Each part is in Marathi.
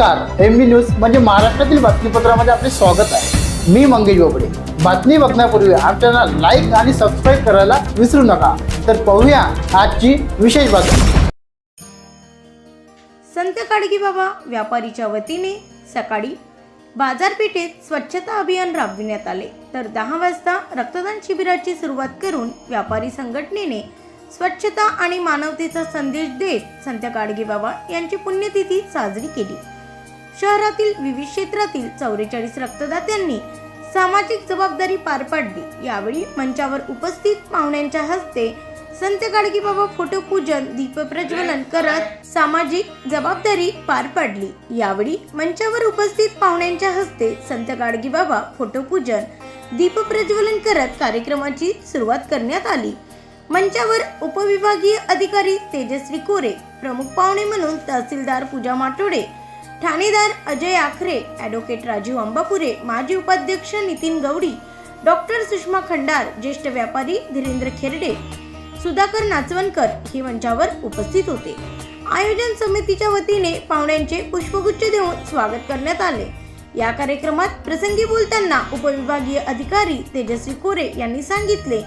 नमस्कार एम बी न्यूज म्हणजे महाराष्ट्रातील बातमीपत्रामध्ये आपले स्वागत आहे. मी मंगेश बोबडे. बातमी बघण्यापूर्वी आमच्या लाईक आणि सबस्क्राईब करायला विसरू नका. तर पाहूया आजची विशेष बातमी. संत काडगी बाबा व्यापारीच्या वतीने सकाळी बाजारपेठेत स्वच्छता अभियान राबविण्यात आले. तर दहा वाजता रक्तदान शिबिराची सुरुवात करून व्यापारी संघटनेने स्वच्छता आणि मानवतेचा संदेश देत संत काडगी बाबा यांची पुण्यतिथी साजरी केली. शहरातील विविध क्षेत्रातील चौवेचाळीस रक्तदात्यांनी सामाजिक जबाबदारी पार पाडली. यावेळी मंचावर उपस्थित पाहुण्यांच्या हस्ते संत गाडगेबाबा फोटो पूजन दीप प्रज्वलन करत सामाजिक जबाबदारी पार पाडली. यावेळी मंचावर उपस्थित पाहुण्यांच्या हस्ते संत गाडगेबाबा फोटो पूजन दीप प्रज्वलन करत कार्यक्रमाची सुरुवात करण्यात आली. मंचावर उपविभागीय अधिकारी तेजस्वी कोरे प्रमुख पाहुणे म्हणून तहसीलदार पूजा माटोडे ठाणेदार अजय आखरे ॲडव्होकेट राजीव अंबापुरे माजी उपाध्यक्ष नितीन गवडी डॉक्टर सुषमा खंडार ज्येष्ठ व्यापारी धीरेंद्र खेरडे सुधाकर नाचवणकर हे मंचावर उपस्थित होते. आयोजन समितीच्या वतीने पाहुण्यांचे पुष्पगुच्छ देऊन स्वागत करण्यात आले. या कार्यक्रमात प्रसंगी बोलताना उपविभागीय अधिकारी तेजस्वी कोरे यांनी सांगितले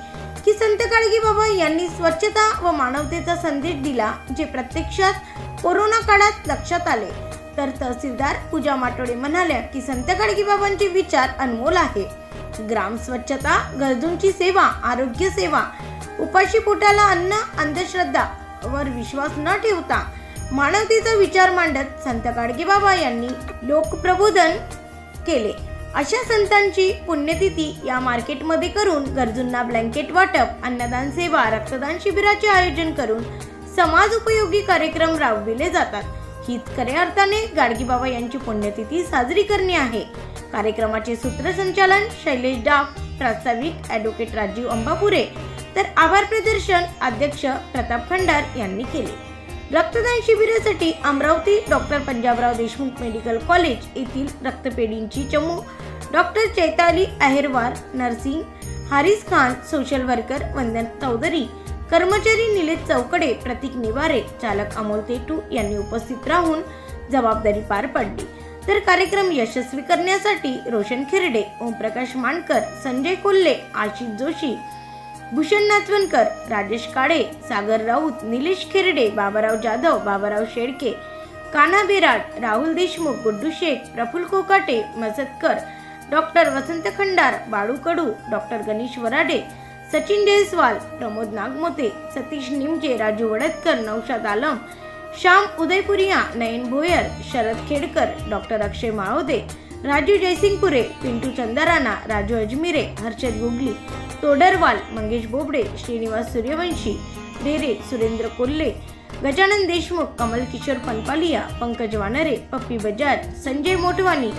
की संत काळगी बाबा यांनी स्वच्छता व मानवतेचा संदेश दिला जे प्रत्यक्षात कोरोना काळात लक्षात आले. तर तहसीलदार पूजा माटोडे म्हणाल्या की संत गाडगेबाबांचे विचार अनमोल आहे. ग्राम स्वच्छता गरजूंची सेवा आरोग्य सेवा उपाशी पोटाला अन्न अंधश्रद्धा वर विश्वास न ठेवता मानवतेचा विचार मांडत संत गाडगेबाबा यांनी लोकप्रबोधन केले. अशा संतांची पुण्यतिथी या मार्केटमध्ये करून गरजूंना ब्लँकेट वाटप अन्नदान सेवा रक्तदान शिबिराचे आयोजन करून समाज उपयोगी कार्यक्रम राबविले जातात. हीच खऱ्या अर्थाने गाडगीबाबा यांची पुण्यतिथी साजरी करणे आहे. कार्यक्रमाचे सूत्रसंचालन शैलेश डाव प्रास्ताविक ॲडव्होकेट राजीव अंबापुरे. तर आभार प्रदर्शन अध्यक्ष प्रताप खंडार यांनी केले. रक्तदान शिबिरासाठी Amravati doctor Panjabrao Deshmukh medical college येथील रक्तपेढींची चमू doctor Chaitali Aherwar nursing Haris Khan social worker Vandan Chaudhari कर्मचारी निलेश चौकडे प्रतीक निवारे चालक अमोल तेटू यांनी उपस्थित राहून जबाबदारी पार पाडली. तर कार्यक्रम यशस्वी करण्यासाठी रोशन खिरडे ओमप्रकाश मानकर संजय कोल्हे आशिष जोशी भूषण नाचवणकर राजेश काळे सागर Raut Nilesh Kherde Babarao Jadhav Baburao Shelke Kanha Birat Rahul Deshmukh Guddu Shaikh Praful Kokate Mastakar doctor Vasant Khandar Balu Kadu doctor Ganesh Varade Sachin Jaiswal Pramod Nagmote Satish Nimche Raju Wadatkar Naushad Alam Shyam Udaipuriya Nayan Bhoyar Sharad Khedkar doctor Akshay Malode Raju Jaisingpure Pintu Chandarana Raju Ajmire Harshad Gugli Todarwal Mangesh Bobde Shrinivas Suryavanshi Rere Surendra Kolhe Gajanan Deshmukh Kamal Kishor Panpaliya Pankaj Wanare Pappi Bajaj Sanjay Motwani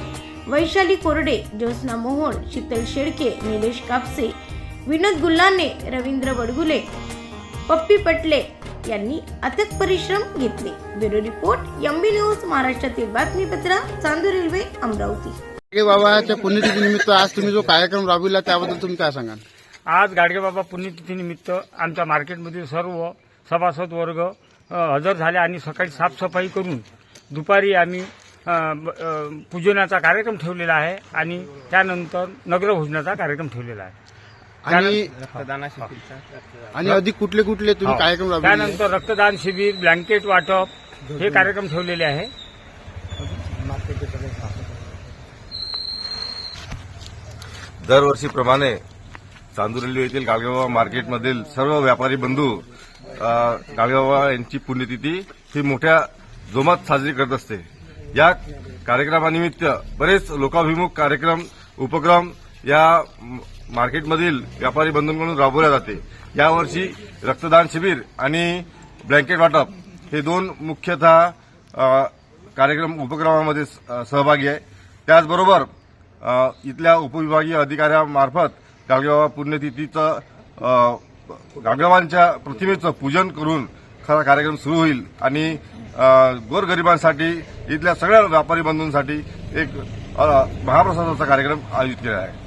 Vaishali कोरडे ज्योत्स्ना मोहोळ शीतल शेळके निलेश कापसे विनोद गुल्लाने रवींद्र बडगुले पप्पी पटले यांनी अथक परिश्रम घेतले. ब्युरो रिपोर्ट एमबी न्यूज महाराष्ट्रातील बातमीपत्र चांदूर रेल्वे अमरावती. गाडगे बाबाच्या पुण्यतिथी निमित्त आज तुम्ही जो कार्यक्रम राबविला त्याबद्दल तुम्ही काय सांगाल? आज गाडगेबाबा पुण्यतिथीनिमित्त आमच्या मार्केटमधील सर्व सभासद वर्ग हजर झाले आणि सकाळी साफसफाई करून दुपारी आम्ही पूजनाचा कार्यक्रम ठेवलेला आहे आणि त्यानंतर नगरभोजनाचा कार्यक्रम ठेवलेला आहे. आणि आणि अधिक कुठले कुठले तुम्ही हो. कार्यक्रम राबविले? त्यानंतर रक्तदान शिबिर ब्लँकेट वाटप हे कार्यक्रम ठेवलेले आहे. दरवर्षीप्रमाणे चांदूर रेल्वे येथील गाडगेबाबा मार्केटमधील सर्व व्यापारी बंधू अ, गाडगेबाबा यांची पुण्यतिथी ही मोठ्या जोमात साजरी करत असते. या कार्यक्रमानिमित्त बरेच लोकाभिमुख कार्यक्रम उपक्रम या मार्केटमधील व्यापारी बंधूंकडून राबवल्या जाते. यावर्षी रक्तदान शिबिर आणि ब्लँकेट वाटप हे दोन मुख्यतः कार्यक्रम उपक्रमामध्ये स- सहभागी आहे. त्याचबरोबर इथल्या उपविभागीय अधिकाऱ्यामार्फत गाडगेबाबा पुण्यतिथीचं गाडगेबाबांच्या प्रतिमेचं पूजन करून खरा कार्यक्रम सुरू होईल आणि गोरगरिबांसाठी इथल्या सगळ्या व्यापारी बंधूंसाठी एक महाप्रसादाचा कार्यक्रम आयोजित केला आहे.